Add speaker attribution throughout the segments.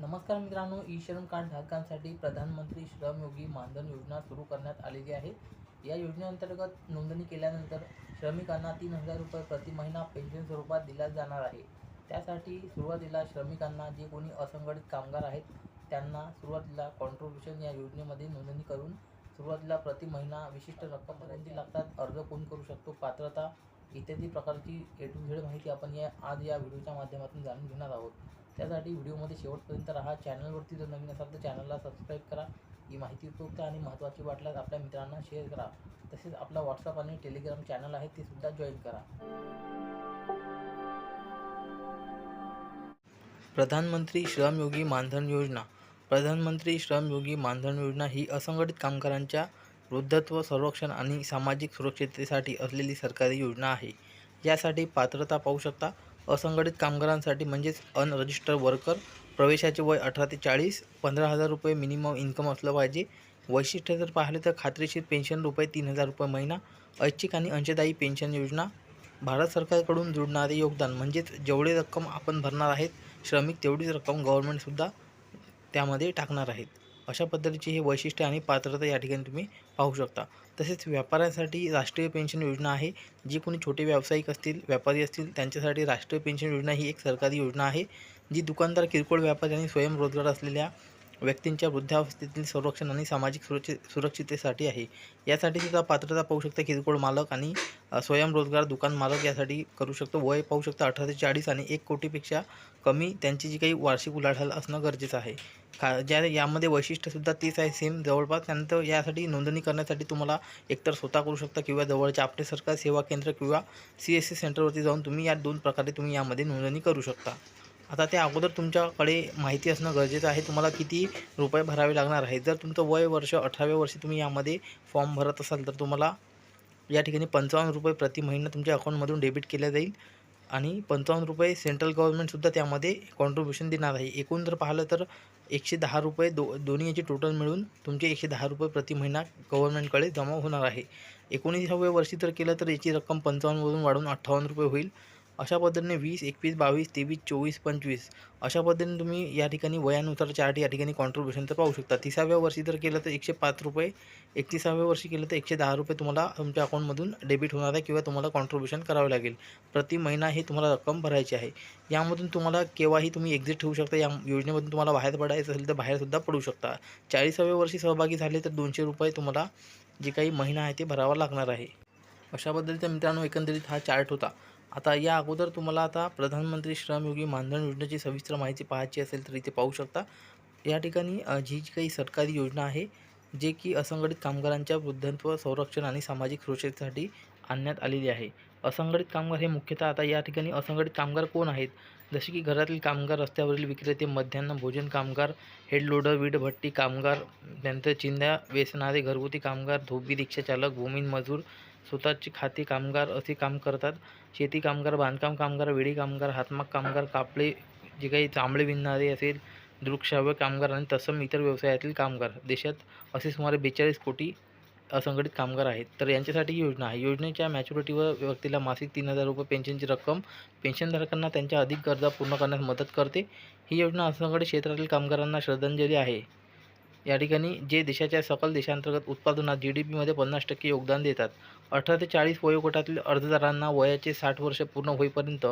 Speaker 1: नमस्कार मित्रांनो ई श्रम कार्ड धारकांसाठी प्रधानमंत्री श्रमयोगी मानधन योजना सुरू करण्यात आलेली आहे. या योजनेअंतर्गत नोंदणी केल्यानंतर श्रमिकांना तीन हजार रुपये प्रति महिना पेन्शन स्वरूपात दिल्या जाणार आहे. त्यासाठी सुरुवातीला श्रमिकांना जे कोणी असंघटित कामगार आहेत त्यांना सुरुवातीला कॉन्ट्रीब्युशन या योजनेमध्ये नोंदणी करून सुरुवातीला प्रति महिना विशिष्ट रक्कमपर्यंत लागतात. अर्ज कोण करू शकतो? पात्रता इत्यादी प्रकारची ए टू झेड माहिती आपण या आज या व्हिडिओच्या माध्यमातून जाणून घेणार आहोत. त्यासाठी व्हिडिओमध्ये शेवटपर्यंत राहा. चॅनलवरती जर नवीन असाल तर चॅनलला सबस्क्राईब करा. ही माहिती उपयुक्त आणि महत्त्वाची वाटल्यास आपल्या मित्रांना शेअर करा. तसेच आपला व्हॉट्सअप आणि टेलिग्राम चॅनल आहे ते सुद्धा जॉईन करा. प्रधानमंत्री श्रमयोगी मानधन योजना. प्रधानमंत्री श्रमयोगी मानधन योजना ही असंघटित कामगारांच्या वृद्धत्व संरक्षण आणि सामाजिक सुरक्षिततेसाठी असलेली सरकारी योजना आहे. यासाठी पात्रता पाहू शकता. असंघटित कामगारांसाठी म्हणजेच अनरजिस्टर्ड वर्कर प्रवेशाचे वय अठरा ते चाळीस पंधरा हजार रुपये मिनिमम इन्कम असलं पाहिजे. वैशिष्ट्य जर पाहिले तर खात्रीशीर पेन्शन रुपये तीन हजार रुपये महिना ऐच्छिक आणि अंशदायी पेन्शन योजना. भारत सरकारकडून जुडणारे योगदान म्हणजेच जेवढी रक्कम आपण भरणार आहेत श्रमिक तेवढीच रक्कम गव्हर्नमेंटसुद्धा त्यामध्ये टाकणार आहेत. अशा पद्धतीची हे वैशिष्ट्य आणि पात्रता या ठिकाणी तुम्ही पाहू शकता. तसेच व्यापाऱ्यांसाठी राष्ट्रीय पेन्शन योजना आहे जी कोणी छोटे व्यावसायिक असतील व्यापारी असतील त्यांच्यासाठी राष्ट्रीय पेन्शन योजना ही एक सरकारी योजना आहे जी दुकानदार किरकोळ व्यापारी आणि स्वयंरोजगार असलेल्या व्यक्तींच्या वृद्धावस्थेतील संरक्षण आणि सामाजिक सुरक्षि सुरक्षिततेसाठी आहे. यासाठी सुद्धा पात्रता पाहू शकता किरकोळ मालक आणि स्वयंरोजगार दुकान मालक यासाठी करू शकतो. वय पाहू शकता अठरा ते चाळीस आणि एक कोटीपेक्षा कमी. त्यांची जी काही वार्षिक उलाढाल असणं गरजेचं आहे. का ज्या यामध्ये वैशिष्ट्यसुद्धा तीच आहे सेम जवळपास. त्यानंतर यासाठी नोंदणी करण्यासाठी तुम्हाला एकतर स्वतः करू शकता किंवा जवळच्या आपले सरकार सेवा केंद्र किंवा सी एस सी सेंटरवरती जाऊन तुम्ही या दोन प्रकारे तुम्ही यामध्ये नोंदणी करू शकता. आता त्या अगोदर तुमच्याकडे माहिती असणं गरजेचं आहे. तुम्हाला किती रुपये भरावे लागणार आहे जर तुमचं वय वर्ष अठराव्या वर्षी तुम्ही यामध्ये फॉर्म भरत असाल तर तुम्हाला या ठिकाणी पंचावन्न रुपये प्रति महिना तुमच्या अकाउंटमधून डेबिट केल्या जाईल. आणि पंचावन्न रुपये सेंट्रल गव्हर्नमेंटसुद्धा त्यामध्ये कॉन्ट्रीब्युशन देणार आहे. एकूण जर पाहिलं तर एकशे दहा रुपये दो दोन्ही याची टोटल मिळून तुमचे एकशे दहा रुपये प्रति महिना गव्हर्नमेंटकडे जमा होणार आहे. एकोणीसाव्या वर्षी जर केलं तर याची रक्कम पंचावन्नवरून वाढून अठ्ठावन्न रुपये होईल. अशा पद्धतीने वीस एकवीस बावीस तेवीस चोवीस पंचवीस अशा पद्धतीने तुम्ही या ठिकाणी वयानुसार चार्ट या ठिकाणी कॉन्ट्रीब्युशनचं पाहू शकता. तिसाव्या वर्षी जर केलं तर एकशे पाच रुपये एकतीसाव्या वर्षी केलं तर एकशे दहा रुपये तुम्हाला तुमच्या अकाउंटमधून डेबिट होणार आहे किंवा तुम्हाला कॉन्ट्रीब्युशन करावे लागेल. प्रति महिना हे तुम्हाला रक्कम भरायची आहे. यामधून तुम्हाला केव्हाही तुम्ही एक्झिट ठेवू शकता. या योजनेमधून तुम्हाला बाहेर पडायचं असेल तर बाहेरसुद्धा पडू शकता. चाळीसाव्या वर्षी सहभागी झाले तर दोनशे रुपये तुम्हाला जे काही महिना आहे ते भरावा लागणार आहे. अशा पद्धतीचा मित्रांनो एकंदरीत हा चार्ट होता. आता या अगोदर तुम्हाला आता प्रधानमंत्री श्रमयोगी मानधन योजनेची सविस्तर माहिती पाहायची असेल तर इथे पाहू शकता. या ठिकाणी जी जी काही सरकारी योजना आहे जे की असंघटित कामगारांच्या वृद्धत्व संरक्षण आणि सामाजिक सुरक्षेसाठी आणण्यात आलेली आहे. असंघटित कामगार हे मुख्यतः आता या ठिकाणी असंघटित कामगार कोण आहेत? जसे की घरातील कामगार रस्त्यावरील विक्रेते मध्यान्ह भोजन कामगार हेडलोडर वीटभट्टी कामगार नंतर चिंध्या वेसणारे घरगुती कामगार धोबी रिक्षाचालक भूमिन मजूर स्वतःची खाती कामगार असे काम करतात. शेती कामगार बांधकाम कामगार वेळी कामगार हातमाग कामगार कापले जे काही चांबळे विणणारे असेल दृकश्राव्य कामगार आणि तत्सम इतर व्यवसायातील कामगार. देशात असे सुमारे बेचाळीस कोटी असंघटित कामगार आहेत. तर यांच्यासाठी ही योजना आहे. योजनेच्या मॅच्युरिटीवर व्यक्तीला मासिक तीन हजार रुपये पेन्शनची रक्कम पेन्शनधारकांना त्यांच्या अधिक गरजा पूर्ण करण्यास मदत करते. ही योजना असंघटित क्षेत्रातील कामगारांना श्रद्धांजली आहे. या ठिकाणी जे देशाच्या सकल देशांतर्गत उत्पादनात जी डी पीमध्ये पन्नास टक्के योगदान देतात. अठरा ते चाळीस वयोगटातील अर्जदारांना वयाचे साठ वर्ष पूर्ण होईपर्यंत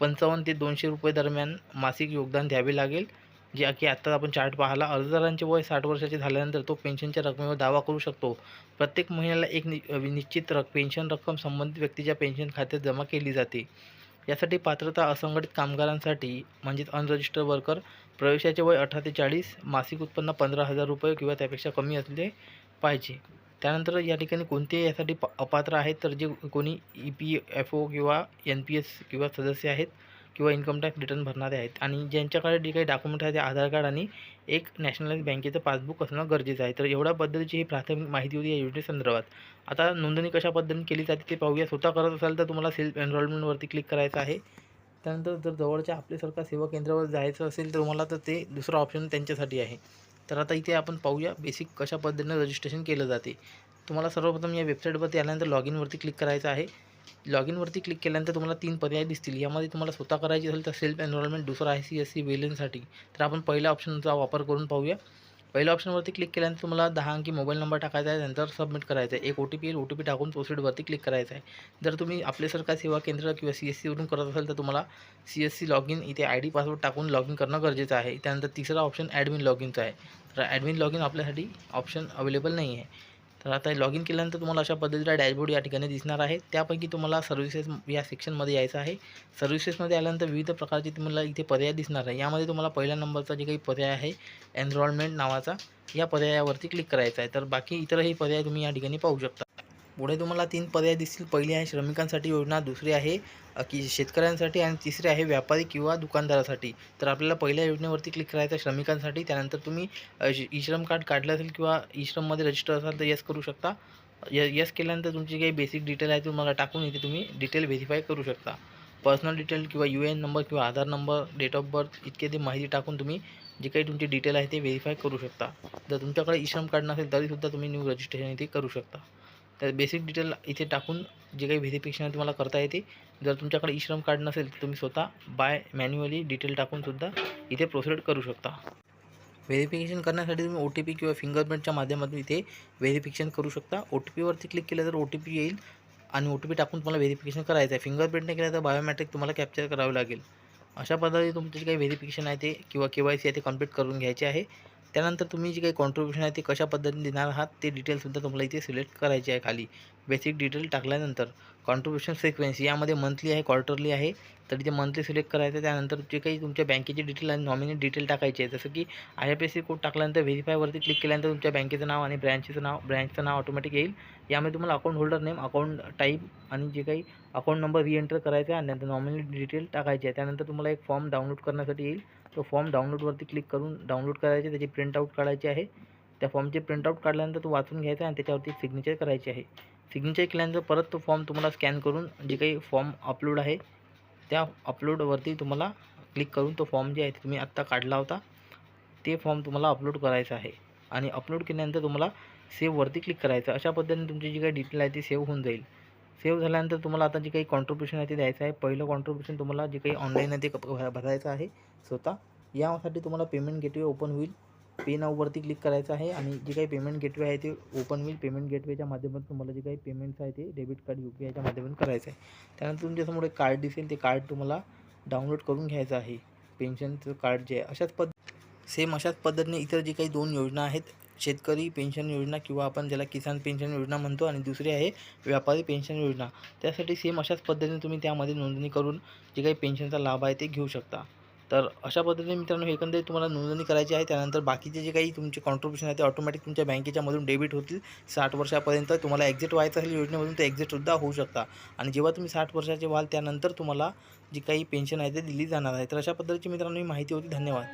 Speaker 1: पंचावन्न ते दोनशे रुपये दरम्यान मासिक योगदान द्यावे लागेल. जे की आत्ताच आपण चार्ट पाहला. अर्जदारांचे वय साठ वर्षाचे झाल्यानंतर तो पेन्शनच्या रकमेवर दावा करू शकतो. प्रत्येक महिन्याला एक नि निश्चित रक पेन्शन रक्कम संबंधित व्यक्तीच्या पेन्शन खात्यात जमा केली जाते. यासाठी पात्रता असंघटित कामगारांसाठी म्हणजेच अनरजिस्टर्ड वर्कर प्रवेशाचे वय अठरा ते चाळीस मासिक उत्पन्न पंधरा हजार रुपये किंवा त्यापेक्षा कमी असले पाहिजे. त्यानंतर या ठिकाणी कोणते यासाठी प अपात्र आहेत तर जे कोणी ई पी एफ ओ किंवा एन पी एस किंवा सदस्य आहेत किंवा इन्कम टॅक्स रिटर्न भरणारे आहेत. आणि ज्यांच्याकडे जे काही डॉक्युमेंट आहे ते आधार कार्ड आणि एक नॅशनलाइज बँकेचं पासबुक असणं गरजेचं आहे. तर एवढ्या पद्धतीची ही प्राथमिक माहिती होती या योजनेसंदर्भात आता नोंदणी कशा पद्धतीने केली जाते ते पाहूया. स्वतः करत असाल तर तुम्हाला सेल्फ एनरोलमेंटवरती क्लिक करायचं आहे. त्यानंतर जर जवळच्या आपले सरकार सेवा केंद्रावर जायचं असेल तर तुम्हाला तर ते दुसरा ऑप्शन त्यांच्यासाठी आहे. तर आता इथे आपण पाहूया बेसिक कशा पद्धतीने रजिस्ट्रेशन केलं जाते. तुम्हाला सर्वप्रथम या वेबसाईटवरती आल्यानंतर लॉग इनवरती क्लिक करायचं आहे. लॉग इनवरती क्लिक केल्यानंतर तुम्हाला तीन पर्याय दिसतील. यामध्ये तुम्हाला स्वतः करायची असेल तर सेल्फ एनरोलमेंट दुसरा आहे सी एस सी वेलेनसाठी तर आपण पहिल्या ऑप्शनचा वापर करून पाहूया. पहिल्या ऑप्शनवरती क्लिक केल्यानंतर तुम्हाला दहा अंकी मोबाईल नंबर टाकायचा आहे नंतर सबमिट करायचं आहे. एक ओ टी पी येईल ओ टी पी टाकून प्रोसिडवरती क्लिक करायचं आहे. जर तुम्ही आपले सरकार सेवा केंद्र किंवा सी एस सीवरून करत असाल तर तुम्हाला C S C log in इथे आय डी पासवर्ड टाकून लॉग इन करणं गरजेचं आहे. त्यानंतर तिसरा ऑप्शन ॲडमिन लॉग इनचा आहे. तर ॲडमिन लॉग इन आपल्यासाठी ऑप्शन अवेलेबल नाही आहे. तर आता लॉग इन केल्यानंतर तुम्हाला अशा पद्धतीचा डॅशबोर्ड या ठिकाणी दिसणार आहे त्यापैकी तुम्हाला सर्व्हिसेस या सेक्शनमध्ये यायचं आहे. सर्व्हिसेसमध्ये आल्यानंतर विविध प्रकारचे तुम्हाला इथे पर्याय दिसणार आहे. यामध्ये तुम्हाला पहिल्या नंबरचा जे काही पर्याय आहे एनरोलमेंट नावाचा या पर्यायावरती क्लिक करायचा आहे. तर बाकी इतरही पर्याय तुम्ही या ठिकाणी पाहू शकता. पुढे तुम्हाला तीन पर्याय दिसतील. पहिली आहे श्रमिकांसाठी योजना दुसरी आहे की शेतकऱ्यांसाठी आणि तिसरी आहे व्यापारी किंवा दुकानदारासाठी. तर आपल्याला पहिल्या योजनेवरती क्लिक करायचं आहे श्रमिकांसाठी. त्यानंतर तुम्ही श- ई श्रम कार्ड काढलं असेल किंवा ई श्रममध्ये रजिस्टर असाल तर यस करू शकता. य यस केल्यानंतर तुमची काही बेसिक डिटेल आहे तुम्हाला टाकून इथे तुम्ही डिटेल व्हेरीफाय करू शकता. पर्सनल डिटेल किंवा यू एन नंबर किंवा Aadhaar number date of birth इतके ते माहिती टाकून तुम्ही जे काही तुमची डिटेल आहे ते व्हेरीफाय करू शकता. जर तुमच्याकडे ई श्रम कार्ड नसेल तरीसुद्धा तुम्ही न्यू रजिस्ट्रेशन इथे करू शकता. तर बेसिक डिटेल इथे टाकून जे काही व्हेरिफिकेशन तुम्हाला करता येते जर तुमच्याकडे ई श्रम कार्ड नसेल तर तुम्ही स्वतः बाय मॅन्युअली डिटेल टाकूनसुद्धा इथे प्रोसिड करू शकता. व्हेरिफिकेशन करण्यासाठी तुम्ही ओ टी पी किंवा फिंगरप्रिंटच्या माध्यमातून इथे व्हेरिफिकेशन करू शकता. ओ टी पीवरती क्लिक केलं तर ओ टी पी येईल आणि ओ टी पी टाकून तुम्हाला व्हेरिफिकेशन करायचं आहे. फिंगरप्रिंटने केलं तर बायोमॅट्रिक तुम्हाला कॅप्चर करावं लागेल. अशा पद्धतीने तुमचे जे काही व्हेरिफिकेशन आहे ते किंवा के वाय सी आहे ते कंप्लीट करून घ्यायचे आहे. त्यानंतर तुम्ही जे काही कॉन्ट्रीब्युशन आहे ते कशा पद्धतीने देणार आहात ते डिटेलसुद्धा तुम्हाला इथे सिलेक्ट करायचे आहे खाली. बेसिक डिटेल टाकल्यानंतर कॉन्ट्रीब्युशन फ्रिक्वेन्सी यामध्ये मंथली आहे क्वार्टरली आहे. तर इथे मंथली सिलेक्ट करायचं त्यानंतर जे काही तुमच्या बँकेची डिटेल आणि नॉमिनी डिटेल टाकायची आहे. जसं की I F S C code टाकल्यानंतर व्हेरीफायवरती क्लिक केल्यानंतर तुमच्या बँकेचं नाव आणि ब्रँचचं नाव ब्रँचचं नाव ऑटोमॅटिक येईल. यामध्ये तुम्हाला account holder name account type आणि जे काही अकाउंट नंबर रिएंटर करायचा आहे आणि नंतर नॉमिनी डिटेल टाकायची आहे. त्यानंतर तुम्हाला एक फॉर्म डाउनलोड करण्यासाठी येईल. तो फॉर्म डाउनलोडवरती क्लिक करून डाउनलोड करायचे त्याची प्रिंटआउट काढायची आहे. त्या फॉर्मचे प्रिंटआउट काढल्यानंतर तो वाचून घ्यायचा आणि त्याच्यावरती सिग्नेचर करायची आहे. सिग्नेचर केल्यानंतर परत तो फॉर्म तुम्हाला स्कॅन करून जे काही फॉर्म अपलोड आहे त्या अपलोडवरती तुम्हाला क्लिक करून तो फॉर्म जे आहे ते तुम्ही आत्ता काढला होता ते फॉर्म तुम्हाला अपलोड करायचा आहे. आणि अपलोड केल्यानंतर तुम्हाला सेव्हवरती क्लिक करायचं अशा पद्धतीने तुमची जी काही डिटेल आहे ती सेव्ह होऊन जाईल. सेव्ह झाल्यानंतर तुम्हाला आता जे काही कॉन्ट्रीब्युशन आहे ते द्यायचं आहे. पहिलं कॉन्ट्रीब्युशन तुम्हाला जे काही ऑनलाईन आहे ते भरायचं आहे स्वतः. यासाठी तुम्हाला पेमेंट गेटवे ओपन होईल. पे नाववरती क्लिक करायचं आहे आणि जे काही पेमेंट गेटवे आहे ते ओपन होईल. पेमेंट गेटवेच्या माध्यमातून तुम्हाला जे काही पेमेंट्स आहे ते डेबिट कार्ड यू पी आयच्या माध्यमातून करायचं आहे. त्यानंतर तुमच्यासमोर एक कार्ड दिसेल. ते कार्ड तुम्हाला डाउनलोड करून घ्यायचं आहे. पेन्शनचं कार्ड जे आहे. अशाच पद्ध सेम अशाच पद्धतीने इतर जे काही दोन योजना आहेत शेतकरी पेन्शन योजना किंवा आपण ज्याला किसान पेन्शन योजना म्हणतो आणि दुसरी आहे व्यापारी पेन्शन योजना. त्यासाठी सेम अशाच पद्धतीने तुम्ही त्यामध्ये नोंदणी करून जे काही पेन्शनचा लाभ आहे ते घेऊ शकता. तर अशा पद्धतीने मित्रांनो एकंदरीत तुम्हाला नोंदणी करायची आहे त्यानंतर बाकीचे जे काही तुमचे कॉन्ट्रीब्युशन आहे ते ऑटोमॅटिक तुमच्या बँकेच्यामधून डेबिट होतील. साठ वर्षापर्यंत तुम्हाला एक्झिट व्हायचं असेल योजनेमधून तर एक्झिटसुद्धा होऊ शकता. आणि जेव्हा तुम्ही साठ वर्षाचे व्हाल त्यानंतर तुम्हाला जी काही पेन्शन आहे ते दिली जाणार आहे. तर अशा पद्धतीची मित्रांनो ही माहिती होती. धन्यवाद.